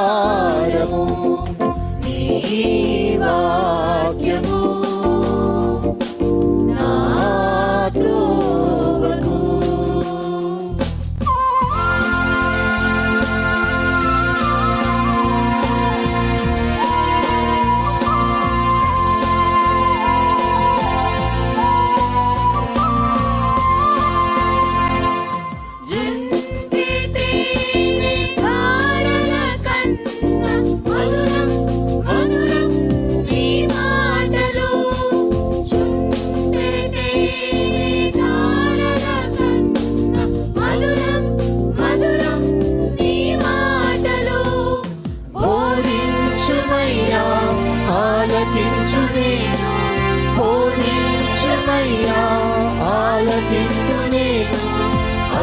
ఆధారము నీ వాక్యము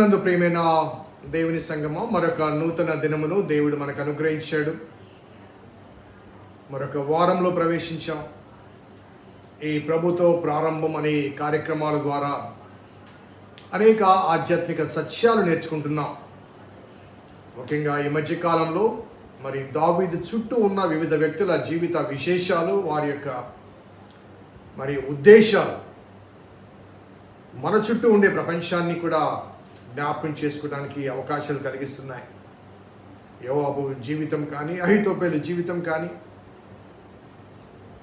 క్రీస్తునందు ప్రేమైన దేవుని సంగమం మరొక నూతన దినమును దేవుడు మనకు అనుగ్రహించాడు. మరొక వారంలో ప్రవేశించాం. ఈ ప్రభుతో ప్రారంభం అనే కార్యక్రమాల ద్వారా అనేక ఆధ్యాత్మిక సత్యాలు నేర్చుకుంటున్నాం. ముఖ్యంగా ఈ మధ్యకాలంలో మరి దావీదు చుట్టూ ఉన్న వివిధ వ్యక్తుల జీవిత విశేషాలు వారి యొక్క మరి ఉద్దేశాలు మన చుట్టూ ఉండే ప్రపంచాన్ని కూడా జ్ఞాపకం చేసుకోవడానికి అవకాశాలు కలిగిస్తున్నాయి. యోవాబు జీవితం కానీ అహితోపేలు జీవితం కానీ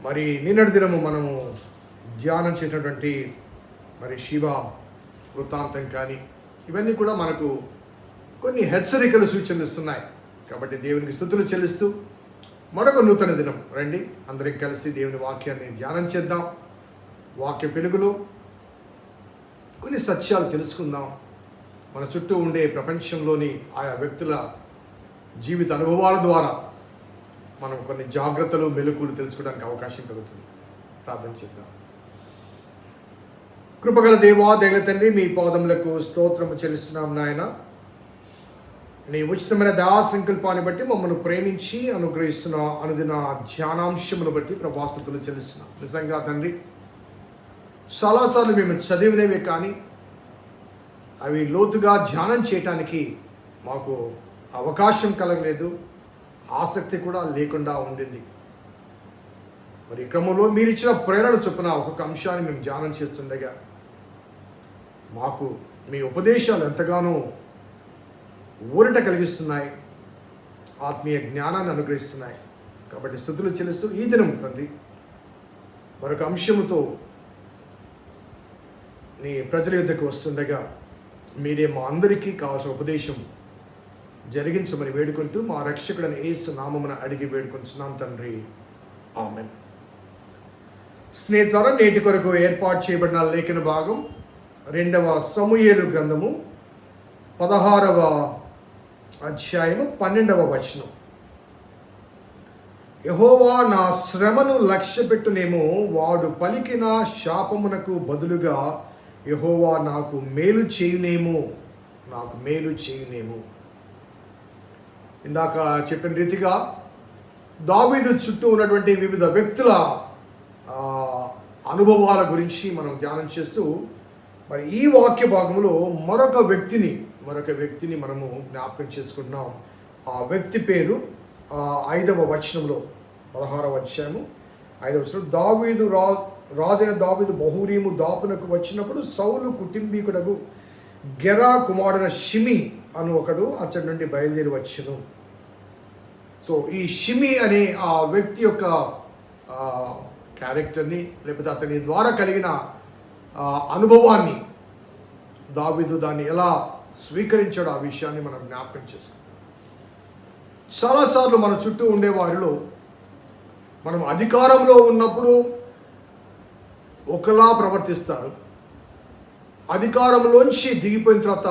మరి నిన్నటి దినము మనము ధ్యానం చేసినటువంటి మరి శివ వృత్తాంతం కానీ ఇవన్నీ కూడా మనకు కొన్ని హెచ్చరికలు సూచనలు ఇస్తున్నాయి. కాబట్టి దేవునికి స్థుతులు చెల్లిస్తూ మరొక నూతన దినం రండి. అందరం కలిసి దేవుని వాక్యాన్ని ధ్యానం చేద్దాం. వాక్య పెలుగులో కొన్ని సత్యాలు తెలుసుకుందాం. మన చుట్టూ ఉండే ప్రపంచంలోని ఆయా వ్యక్తుల జీవిత అనుభవాల ద్వారా మనం కొన్ని జాగ్రత్తలు మెలకులు తెలుసుకోవడానికి అవకాశం కలుగుతుంది. ప్రార్థన చేద్దాం. కృపగల దేవా దేవ తండ్రి మీ పాదములకు స్తోత్రము చెల్లిస్తున్నాం నాయన. నీ ఉచితమైన దయా సంకల్పాన్ని బట్టి మమ్మల్ని ప్రేమించి అనుగ్రహిస్తున్న అనుదిన ధ్యానాంశమును బట్టి ప్రభాస్తుతులు చెల్లిస్తున్నాం. నిజంగా తండ్రి చాలాసార్లు మేము చదివినవే కానీ అవి లోతుగా ధ్యానం చేయటానికి మాకు అవకాశం కలగలేదు. ఆసక్తి కూడా లేకుండా ఉండింది. మరి క్రమంలో మీరు ఇచ్చిన ప్రేరణ చొప్పున ఒక్కొక్క అంశాన్ని మేము ధ్యానం చేస్తుండగా మాకు మీ ఉపదేశాలు ఎంతగానో ఊరట కలిగిస్తున్నాయి. ఆత్మీయ జ్ఞానాన్ని అనుగ్రహిస్తున్నాయి. కాబట్టి స్థుతులు చెల్లిస్తూ ఈ దినం తండ్రి మరొక అంశముతో నీ ప్రజల యుద్ధకు వస్తుండగా మీరే మా అందరికీ కావాల్సిన ఉపదేశం జరిగించమని వేడుకుంటూ మా రక్షకుడని ఏసు నామమున అడిగి వేడుకుంటున్నాం తండ్రి. ఆమెన్. స్నేహితుల నేటి కొరకు ఏర్పాటు చేయబడిన లేఖన భాగం రెండవ సమూయేలు గ్రంథము పదహారవ అధ్యాయము పన్నెండవ వచనం. యహోవా నా శ్రమను లక్ష్య పెట్టునేమో వాడు పలికిన శాపమునకు బదులుగా యహోవా నాకు మేలు చేయునేమో నాకు మేలు చేయునేమో. ఇందాక చెప్పిన రీతిగా దావీదు చుట్టూ ఉన్నటువంటి వివిధ వ్యక్తుల అనుభవాల గురించి మనం ధ్యానం చేస్తూ మరి ఈ వాక్య భాగంలో మరొక వ్యక్తిని మరొక వ్యక్తిని మనము జ్ఞాపకం చేసుకుంటున్నాం. ఆ వ్యక్తి పేరు ఐదవ వచనంలో పదహారవ అధ్యాయము ఐదవ వచనం దావీదు రా రాజైన దావిదు బహురీము దాపునకు వచ్చినప్పుడు సౌలు కుటుంబీకుడకు గెరా కుమారుడైన షిమి అను ఒకడు అతడి నుండి బయలుదేరి వచ్చును. సో ఈ షిమి అనే ఆ వ్యక్తి యొక్క క్యారెక్టర్ని లేకపోతే అతని ద్వారా కలిగిన అనుభవాన్ని దావిదు దాన్ని ఎలా స్వీకరించాడో ఆ విషయాన్ని మనం జ్ఞాపకం చేసుకుంటాం చాలాసార్లు మన చుట్టూ ఉండే వారిలో మనం అధికారంలో ఉన్నప్పుడు ఒకలా ప్రవర్తిస్తారు. అధికారంలోంచి దిగిపోయిన తర్వాత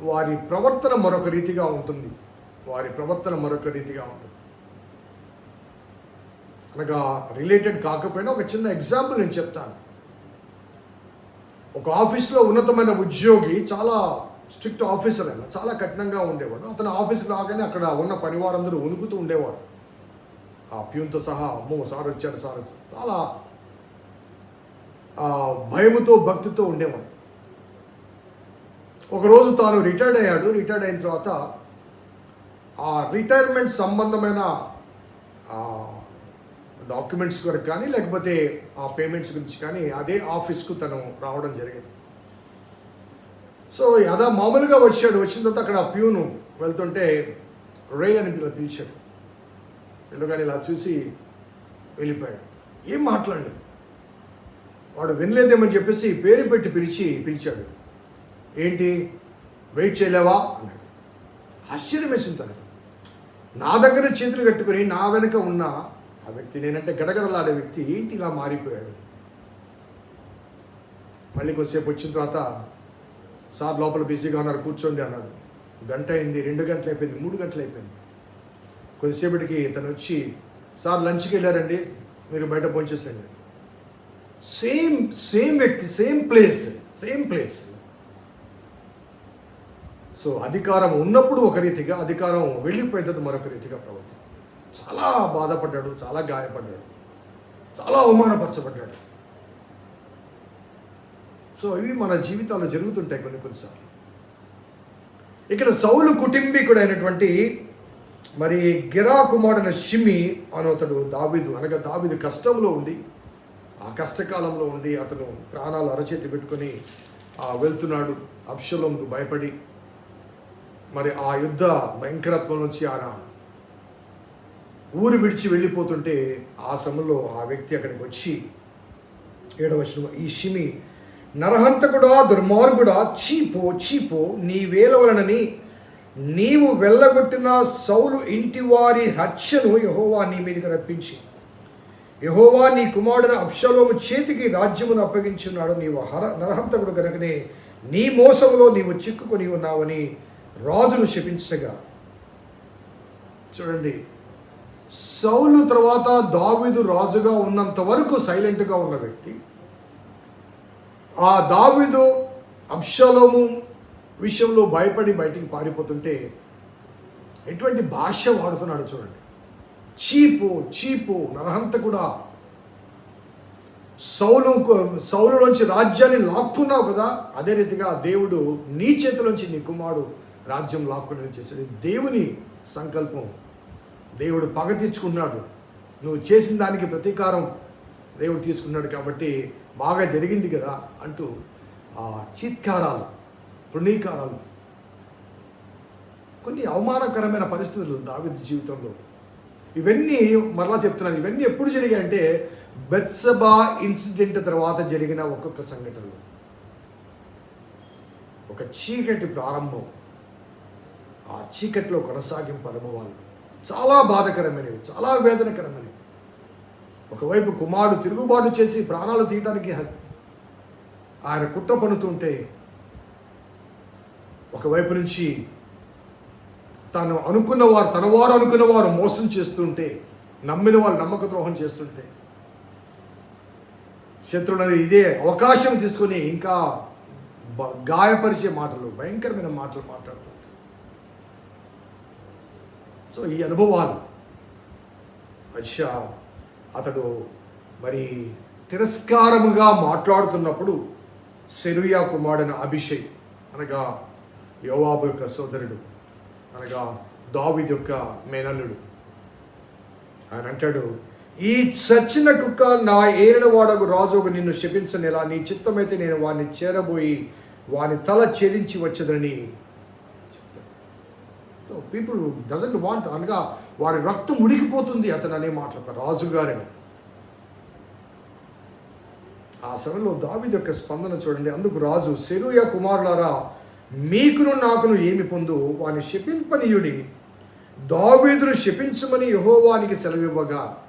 వారి ప్రవర్తన మరొక రీతిగా ఉంటుంది. వారి ప్రవర్తన మరొక రీతిగా ఉంటుంది. అనగా రిలేటెడ్ కాకపోయినా ఒక చిన్న ఎగ్జాంపుల్ నేను చెప్తాను. ఒక ఆఫీస్లో ఉన్నతమైన ఉద్యోగి చాలా స్ట్రిక్ట్ ఆఫీసర్ అయినా చాలా కఠినంగా ఉండేవాడు. అతను ఆఫీస్కి రాగానే అక్కడ ఉన్న పనివారందరూ వణుకుతూ ఉండేవాడు ఆ ప్యూన్తో సహా అమ్మో సార్ వచ్చారు సార్ వచ్చారు చాలా భయముతో భక్తితో ఉండేవాడు. ఒకరోజు తాను రిటైర్డ్ అయ్యాడు. రిటైర్డ్ అయిన తర్వాత ఆ రిటైర్మెంట్ సంబంధమైన డాక్యుమెంట్స్ వరకు కానీ లేకపోతే ఆ పేమెంట్స్ గురించి కానీ అదే ఆఫీస్కు తను రావడం జరిగింది. సో అదా మామూలుగా వచ్చాడు. వచ్చిన తర్వాత అక్కడ ప్యూను వెళ్తుంటే రే అని పిలిచాడు. పిల్లగాని ఇలా చూసి వెళ్ళిపోయాడు. ఏం మాట్లాడలేదు. వాడు వినలేదేమని చెప్పేసి పేరు పెట్టి పిలిచి పిలిచాడు. ఏంటి? వెయిట్ చేయలేవా? అన్నాడు. ఆశ్చర్యం వేసింది తనకి. నా దగ్గర చేతులు కట్టుకొని నా వెనుక ఉన్న ఆ వ్యక్తి నేనంటే గడగడలాడే వ్యక్తి ఏంటి ఇలా మారిపోయాడు? మళ్ళీ కొద్దిసేపు వచ్చిన తర్వాత సార్ లోపల బిజీగా ఉన్నారు కూర్చోండి అన్నాడు. గంట అయింది రెండు గంటలు అయిపోయింది మూడు గంటలు అయిపోయింది. కొద్దిసేపటికి తను వచ్చి సార్ లంచ్కి వెళ్ళారండి మీరు బయట భోంచేసండి సేమ్ సేమ్ వ్యక్తి same place same place so అధికారం ఉన్నప్పుడు ఒక రీతిగా అధికారం వెళ్ళిపోయినది మరొక రీతిగా ప్రవర్తి చాలా బాధపడ్డాడు చాలా గాయపడ్డాడు చాలా అవమానపరచబడ్డాడు. సో ఇవి మన జీవితాల్లో జరుగుతుంటాయి కొన్ని కొన్నిసార్లు ఇక్కడ సౌలు కుటుంబీకుడైనటువంటి మరి గిరా కుమారుడైన షిమి అనతడు దావీదు అనగా దావీదు కష్టంలో ఉండి ఆ కష్టకాలంలో ఉండి అతను ప్రాణాలు అరచేతి పెట్టుకొని వెళ్తున్నాడు అప్షలంకు భయపడి. మరి ఆ యుద్ధ భయంకరత్వం నుంచి ఆయన ఊరు విడిచి వెళ్ళిపోతుంటే ఆ సమయంలో ఆ వ్యక్తి అక్కడికి వచ్చి ఏడవచనం ఈ షిమి నరహంతకుడా దుర్మార్గుడా చీపో చీపో నీ వేల వలనని నీవు వెళ్ళగొట్టిన సౌలు ఇంటి వారి హత్యను యహోవా నీ మీదకి రప్పించి. యహోవా నీ కుమారుడైన అప్షలోము చేతికి రాజ్యమును అప్పగించున్నాడు నీవు హర నరహంతకుడు కనుకనే నీ మోసములో నీవు చిక్కుకొని ఉన్నావని రాజును శపించగా. చూడండి సౌలు తర్వాత దావీదు రాజుగా ఉన్నంత వరకు సైలెంట్గా ఉన్న వ్యక్తి ఆ దావీదు అప్షలోము విషయంలో భయపడి బయటికి పారిపోతుంటే ఎటువంటి భాష వాడుతున్నాడు చూడండి. చీపు చీపు నరహంత కూడా. సౌలు సౌలులోంచి రాజ్యాన్ని లాక్కున్నావు కదా అదే రీతిగా దేవుడు నీ చేతిలోంచి నీ కుమారుడు రాజ్యం లాక్కునే చేశాడు. దేవుని సంకల్పం. దేవుడు పగ తీర్చుకున్నాడు నువ్వు చేసిన దానికి ప్రతీకారం దేవుడు తీసుకున్నాడు కాబట్టి బాగా జరిగింది కదా అంటూ ఆ చీత్కారాలు పుణీకారాలు కొన్ని అవమానకరమైన పరిస్థితులు దావిది జీవితంలో. ఇవన్నీ మరలా చెప్తున్నాను. ఇవన్నీ ఎప్పుడు జరిగాయంటే బెత్సబా ఇన్సిడెంట్ తర్వాత జరిగిన ఒక్కొక్క సంఘటనలు. ఒక చీకటి ప్రారంభం. ఆ చీకటిలో కొనసాగింపు అనుభవాలు చాలా బాధకరమైనవి చాలా వేదనకరమైనవి. ఒకవైపు కుమారుడు తిరుగుబాటు చేసి ప్రాణాలు తీయడానికి ఆయన కుట్ర పనుతుంటే ఒకవైపు నుంచి తను అనుకున్నవారు తనవారు అనుకున్నవారు మోసం చేస్తుంటే నమ్మిన వాళ్ళు నమ్మక ద్రోహం చేస్తుంటే శత్రువులని ఇదే అవకాశం తీసుకుని ఇంకా బ- గాయపరిచే మాటలు భయంకరమైన మాటలు మాట్లాడుతుంటారు. సో ఈ అనుభవాలు అచ్చా అతడు మరి తిరస్కారముగా మాట్లాడుతున్నప్పుడు సెరుయా కుమారుడైన అభిషేక్ అనగా యోవాబు యొక్క సోదరుడు అనగా దావిది యొక్క మేనల్లుడు. ఆయన అంటాడు ఈ చచ్చిన కుక్క నా ఏలినవాడకు రాజుకు నిన్ను శపించనేలా నీ చిత్తమైతే నేను వాడిని చేరబోయి వాని తల ఛేదించి వచ్చదని పీపుల్ డజంట్ వాంట్ అనగా వాడి రక్తం ఉడికిపోతుంది అతను అనే మాట ఒక రాజుగారని. ఆ సమయంలో దావిది యొక్క స్పందన చూడండి అందుకు రాజు సెరుయ కుమారులారా మీకును నాకును ఏమి పొందు? వాని శపింపనీయుడి. దావీదును శపించమని యహోవానికి సెలవివ్వగా.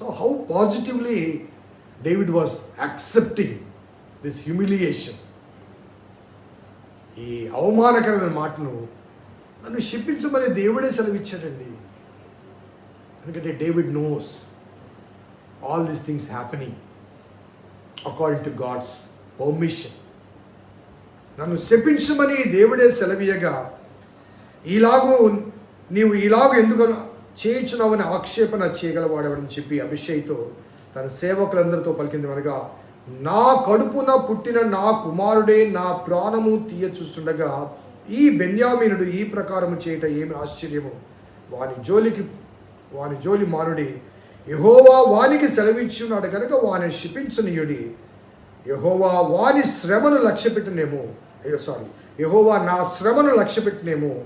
So how positively David was accepting this humiliation ఈ అవమానకరమైన మాటను నన్ను శిప్పించమని దేవుడే సెలవిచ్చాడండి. ఎందుకంటే David knows all these things happening according to God's permission నన్ను శపించమని దేవుడే సెలవీయగా ఇలాగూ నీవు ఇలాగూ ఎందుకు చేయించున్నావని ఆక్షేపణ చేయగలవాడవని చెప్పి అభిషేక్తో తన సేవకులందరితో పలికింది అనగా నా కడుపున పుట్టిన నా కుమారుడే నా ప్రాణము తీయ చూస్తుండగా ఈ బెన్యామీనుడు ఈ ప్రకారము చేయట ఏమి ఆశ్చర్యము? వాని జోలికి వాని జోలి మానుడి యహోవా వానికి సెలవిచ్చున్నాడు కనుక వాని శిపించనీయుడి యహోవా వాని శ్రమను లక్ష్యపెట్టినేమో. అయ్యో సారీ యహోవా నా శ్రమను లక్ష్యపెట్టినేమో.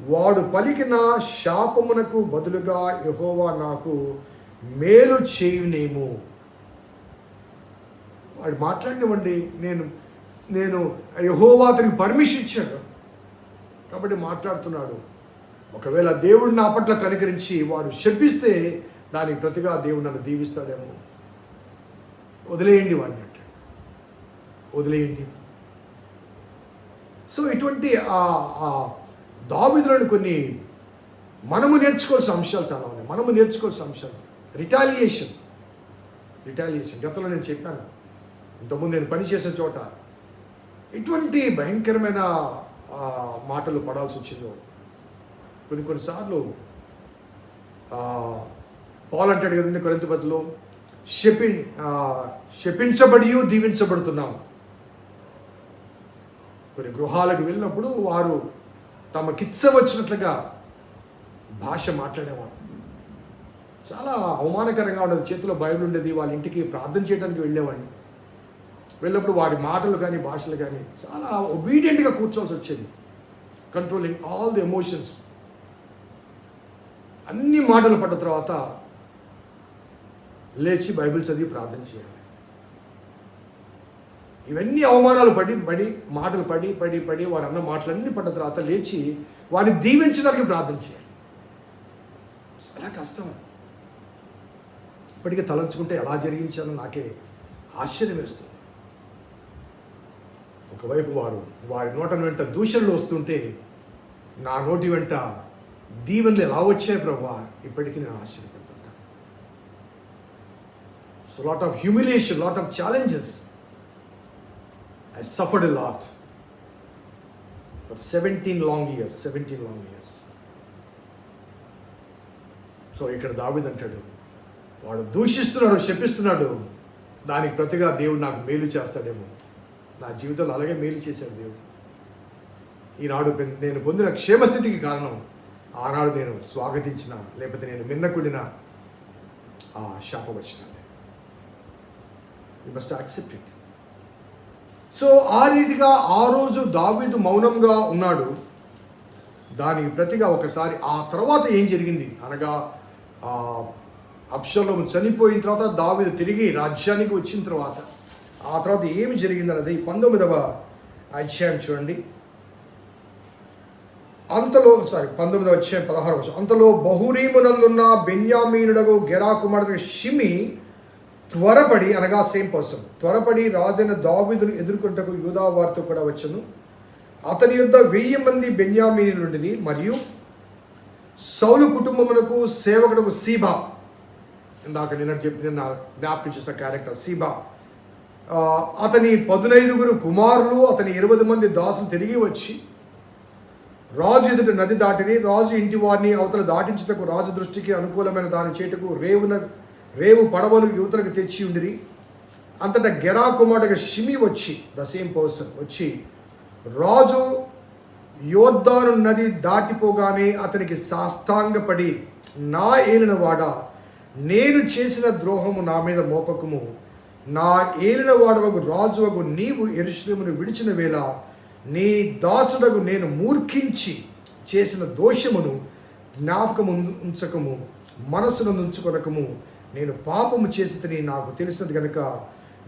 వాడు పలికిన శాపమునకు బదులుగా యహోవా నాకు మేలు చేయునేమో. వాడు మాట్లాడినవ్వండి నేను నేను యహోవా అతనికి పర్మిషన్ ఇచ్చాడు కాబట్టి మాట్లాడుతున్నాడు. ఒకవేళ దేవుడు నా పట్ల కనికరించి వాడు శపిస్తే దానికి ప్రతిగా దేవుడు నన్ను దీవిస్తాడేమో. వదిలేయండి వాడిని. వదిలేయండి. సో ఇటువంటి ఆ ఆ కొన్ని మనము నేర్చుకోవాల్సిన అంశాలు చాలా ఉన్నాయి. మనము నేర్చుకోవాల్సిన అంశాలు. రిటాలియేషన్. రిటాలియేషన్. గతంలో నేను చెప్పాను. ఇంతకుముందు నేను పనిచేసే చోట ఎటువంటి భయంకరమైన మాటలు పడాల్సి వచ్చిందో. కొన్ని కొన్నిసార్లు పాల్ అంటాడు కదండి కొరింత బదులు శపి శపించబడి దీవించబడుతున్నాం. కొన్ని గృహాలకు వెళ్ళినప్పుడు వారు తమకిచ్చ వచ్చినట్లుగా భాష మాట్లాడేవారు. చాలా అవమానకరంగా ఉండేది. చేతిలో బైబిల్ ఉండేది. వాళ్ళ ఇంటికి ప్రార్థన చేయడానికి వెళ్ళేవాడిని. వెళ్ళినప్పుడు వారి మాటలు కానీ భాషలు కానీ చాలా ఒబీడియంట్గా కూర్చోవాల్సి వచ్చేది. కంట్రోలింగ్ ఆల్ ది ఎమోషన్స్ అన్ని మాటలు పడ్డ తర్వాత లేచి బైబిల్ చదివి ప్రార్థన చేయాలి. ఇవన్నీ అవమానాలు పడి పడి మాటలు పడి పడి పడి వారు అన్న మాటలన్నీ పడ్డ తర్వాత లేచి వారిని దీవించడానికి ప్రార్థన చేయాలి. చాలా కష్టం. ఇప్పటికీ తలంచుకుంటే ఎలా జరిగించాలో నాకే ఆశ్చర్యం వేస్తుంది. ఒకవైపు వారు వారి నోట వెంట దూషణలు వస్తుంటే నా నోటి వెంట దీవెనలు ఎలా వచ్చాయి ప్రభా? ఇప్పటికీ నేను ఆశ్చర్యపడుతుంటాను. So lot of humiliation lot of challenges I suffered a lot for seventeen long years seventeen long years so ఇక్కడ దావిద్ అంటాడు వాడు దూషిస్తున్నాడు శపిస్తున్నాడు. దానికి ప్రతిగా దేవుడు నాకు మేలు చేస్తాడేమో. నా జీవితంలో అలాగే మేలు చేశాడు దేవుడు. ఈనాడు నేను పొందిన క్షేమస్థితికి కారణం ఆనాడు నేను స్వాగతించిన లేకపోతే నేను మిన్నకుడిన ఆ శాపవచనాలే. You must accept it so ఆ రీతిగా ఆ రోజు దావీదు మౌనంగా ఉన్నాడు. దానికి ప్రతిగా ఒకసారి ఆ తర్వాత ఏం జరిగింది? అనగా ఆ అప్షలోము చనిపోయిన తర్వాత దావీదు తిరిగి రాజ్యానికి వచ్చిన తర్వాత ఆ తర్వాత ఏమి జరిగింది అన్నది పంతొమ్మిదవ అధ్యాయం చూడండి. అంతలో సారీ పంతొమ్మిదవ అధ్యాయం పదహారు అంతలో బహురీమునందున్న బెన్యామీనుడగు గెరా కుమారుడు షిమి త్వరపడి అనగా సేమ్ పర్సన్ త్వరపడి రాజైన దావిదును ఎదుర్కొంటకు యూదా వారితో కూడా వచ్చును. అతని యొద్ద వెయ్యి మంది బెన్యామీనులుండిని మరియు సౌలు కుటుంబమునకు సేవకుడు సీబా. ఇందాక నిన్న చెప్పి నిన్న జ్ఞాపకం చేసిన క్యారెక్టర్ సీబా. అతని పదునైదుగురు కుమారులు అతని ఇరవై మంది దాసులు తిరిగి వచ్చి రాజు ఎదుట నది దాటిని రాజు ఇంటి వారిని అవతల దాటించుటకు రాజు దృష్టికి అనుకూలమైన దాని చేటుకు రేవున రేవు పడవను యువతలకు తెచ్చి ఉండిరి. అంతటా గెరా కుమారుడుగా షిమి వచ్చి ద సేమ్ పర్సన్ వచ్చి రాజు యోద్ధాను నది దాటిపోగానే అతనికి సాష్టాంగపడి నా ఏలినవాడ నేను చేసిన ద్రోహము నా మీద మోపకము. నా ఏలిన వాడవగు రాజువగు నీవు ఎరుశ్రమును విడిచిన వేళ నీ దాసుడకు నేను మూర్ఖించి చేసిన దోషమును జ్ఞాపకము ఉంచకము మనసును ఉంచుకొనకము నేను పాపము చేసి నాకు తెలిసినది కనుక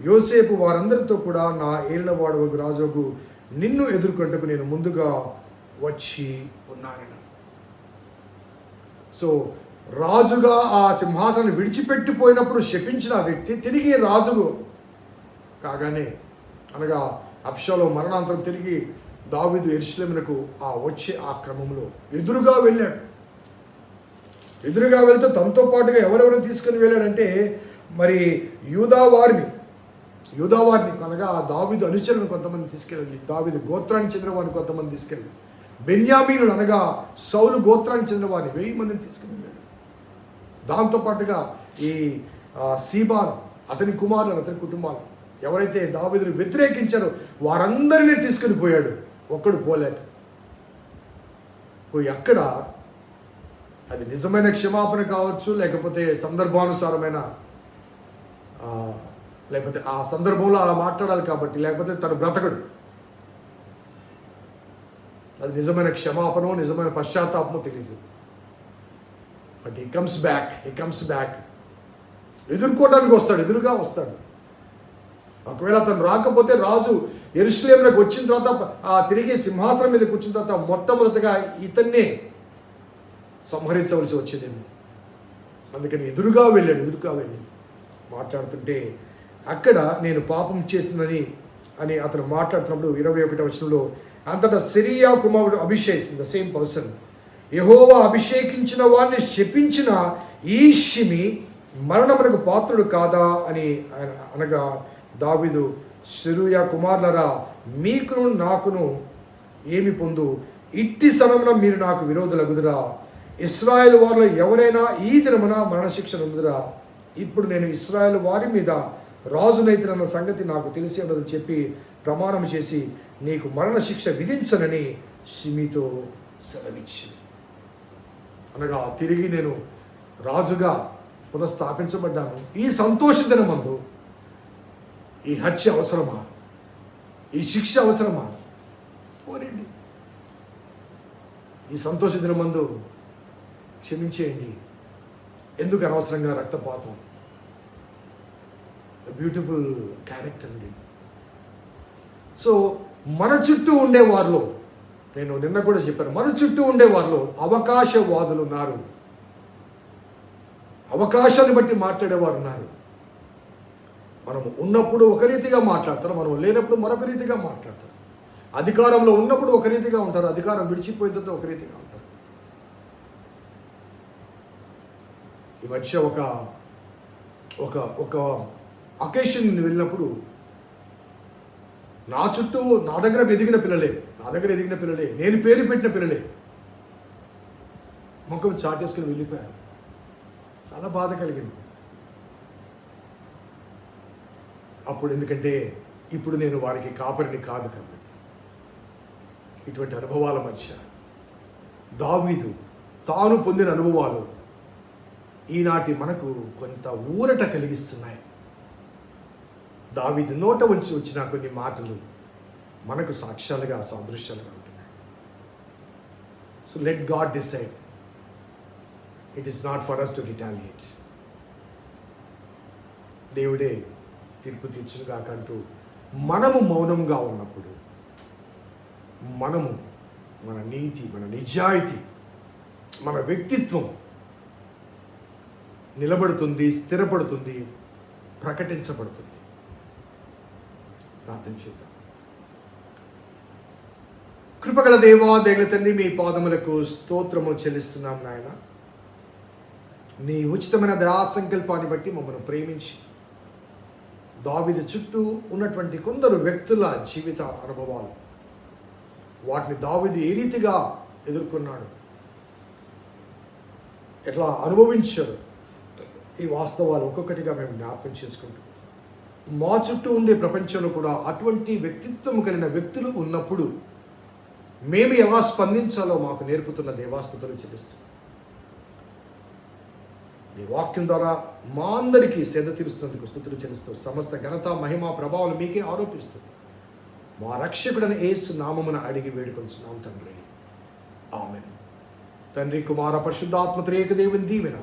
యోసేపు వారందరితో కూడా నా ఏలిన వాడవగు రాజుకు నిన్ను ఎదుర్కొంటకు నేను ముందుగా వచ్చి ఉన్నాను సో రాజుగా ఆ సింహాసనాన్ని విడిచిపెట్టిపోయినప్పుడు శపించిన వ్యక్తి తిరిగి రాజుగు కాగానే అనగా అప్షలో మరణాంతరం తిరిగి దావిదు ఎరుసలేమునకు ఆ వచ్చే ఆ క్రమంలో ఎదురుగా వెళ్ళాడు. ఎదురుగా వెళ్తే తనతో పాటుగా ఎవరెవరు తీసుకుని వెళ్ళాడంటే మరి యూదావారిని యూదావారిని అనగా ఆ అనగా అనుచరులను కొంతమంది తీసుకెళ్ళండి దావిదు గోత్రానికి చెందిన వారిని కొంతమంది తీసుకెళ్ళి బెన్యామీనుడు అనగా సౌలు గోత్రానికి చెందిన వారిని వెయ్యి మందిని తీసుకుని వెళ్ళాడు దాంతోపాటుగా ఈ సీబాన్ అతని కుమారులు అతని కుటుంబాలు ఎవరైతే దావీదుని వ్యతిరేకించారో వారందరినీ తీసుకుని పోయాడు. ఒక్కడు పోలేక. పోయి అక్కడ అది నిజమైన క్షమాపణ కావచ్చు లేకపోతే సందర్భానుసారమైన లేకపోతే ఆ సందర్భంలో అలా మాట్లాడాలి కాబట్టి లేకపోతే తను బ్రతకడు. అది నిజమైన క్షమాపణో నిజమైన పశ్చాత్తాపమో తెలియదు but he comes back he comes back ఎదుర్కోవడానికి వస్తాడు ఎదురుగా వస్తాడు. ఒకవేళ అతను రాకపోతే రాజు ఎరుసలేంలోకి వచ్చిన తర్వాత ఆ తిరిగి సింహాసనం మీద కూర్చున్న తర్వాత మొట్టమొదటిగా ఇతన్నే సంహరించవలసి వచ్చిందేమో. అందుకని ఎదురుగా వెళ్ళాడు ఎదురుగా వెళ్ళి మాట్లాడుతుంటే అక్కడ నేను పాపం చేసిందని అని అతను మాట్లాడుతున్నప్పుడు ఇరవై ఒకటి వచనంలో అంతటా సిరియా కుమారుడు అభిషేక్ ద సేమ్ పర్సన్ యహోవా అభిషేకించిన వారిని శపించిన ఈ షిమి మరణమునకు పాత్రుడు కాదా అని అనగా దావిదు సిరియా కుమారులరా మీకును నాకును ఏమి పొందు? ఇట్టి సమయంలో మీరు నాకు విరోధులగుదురా. ఇస్రాయేల్ వారిలో ఎవరైనా ఈ దినమున మరణశిక్ష ఉందిరా ఇప్పుడు నేను ఇస్రాయేల్ వారి మీద రాజునైతునన్న సంగతి నాకు తెలిసి ఉన్నదని చెప్పి ప్రమాణం చేసి నీకు మరణశిక్ష విధించనని సిమితో సెలవిచ్చి అనగా తిరిగి నేను రాజుగా పునఃస్థాపించబడ్డాను. ఈ సంతోష దినమందు ఈ హత్య అవసరమా? ఈ శిక్ష అవసరమా? పోరండి ఈ సంతోష దినమందు క్షమించేయండి. ఎందుకు అనవసరంగా రక్తపాతం? బ్యూటిఫుల్ క్యారెక్టర్ అండి. సో మన చుట్టూ ఉండే వారిలో నేను నిన్న కూడా చెప్పాను మన చుట్టూ ఉండే వారిలో అవకాశవాదులు ఉన్నారు. అవకాశాన్ని బట్టి మాట్లాడేవారు ఉన్నారు. మనం ఉన్నప్పుడు ఒక రీతిగా మాట్లాడతారు మనం లేనప్పుడు మరొక రీతిగా మాట్లాడతారు. అధికారంలో ఉన్నప్పుడు ఒక రీతిగా ఉంటారు అధికారం విడిచిపోయిన తర్వాత ఒక రీతిగా ఉంటారు. ఈ మధ్య ఒక ఒక ఒక అకేషన్ వెళ్ళినప్పుడు నా చుట్టూ నా దగ్గర ఎదిగిన పిల్లలే నా దగ్గర ఎదిగిన పిల్లలే నేను పేరు పెట్టిన పిల్లలే. ముఖం చాటేసుకుని వెళ్ళిపోయారు. చాలా బాధ కలిగింది. అప్పుడు ఎందుకంటే ఇప్పుడు నేను వారికి కాపరిని కాదు కాబట్టి. ఇటువంటి అనుభవాల మధ్య దావీదు తాను పొందిన అనుభవాలు ఈనాటి మనకు కొంత ఊరట కలిగిస్తున్నాయి. దావిది నోట ఉంచి వచ్చిన కొన్ని మాటలు మనకు సాక్ష్యాలుగా సాదృశ్యాలుగా ఉంటున్నాయి. So let God decide it is not for us to retaliate దేవుడే తీర్పు తీర్చునుగా కంటూ మనము మౌనంగా ఉన్నప్పుడు మనము మన నీతి మన నిజాయితీ మన వ్యక్తిత్వం నిలబడుతుంది స్థిరపడుతుంది ప్రకటించబడుతుంది. ప్రార్థన చేద్దాం. కృపగల దేవా దేగల తండ్రి మీ పాదములకు స్తోత్రము చెల్లిస్తున్నాం నాయన. నీ ఉచితమైన దయా సంకల్పాన్ని బట్టి మమ్మల్ని ప్రేమించి దావిది చుట్టూ ఉన్నటువంటి కొందరు వ్యక్తుల జీవిత అనుభవాలు వాటిని దావిది ఏ రీతిగా ఎదుర్కొన్నాడు ఎట్లా అనుభవించారు ఈ వాస్తవాలు ఒక్కొక్కటిగా మేము జ్ఞాపకం చేసుకుంటాం. మా చుట్టూ ఉండే ప్రపంచంలో కూడా అటువంటి వ్యక్తిత్వం కలిగిన వ్యక్తులు ఉన్నప్పుడు మేము ఎలా స్పందించాలో మాకు నేర్పుతున్న దేవాస్థుతులు చెల్లిస్తున్నాం. నీ వాక్యం ద్వారా మా అందరికీ సేద తీరుస్తున్నందుకు స్థుతులు చెల్లిస్తూ సమస్త ఘనత మహిమ ప్రభావాలు మీకే ఆరోపిస్తూ మా రక్షకుడని ఏసు నామమున అడిగి వేడుకొంచున్నాం తండ్రి. ఆమె తండ్రి కుమార పరిశుద్ధాత్మ త్రేక దేవుని దీవెన.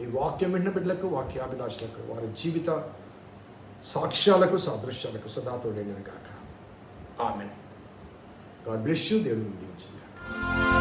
ఈ వాక్యం విన్న బిడ్డలకు వాక్యాభిలాషులకు వారి జీవిత సాక్ష్యాలకు సాదృశ్యాలకు సదాతోడైన కాక ఆమె గాడ్ బ్లెస్ యూ. దేవుని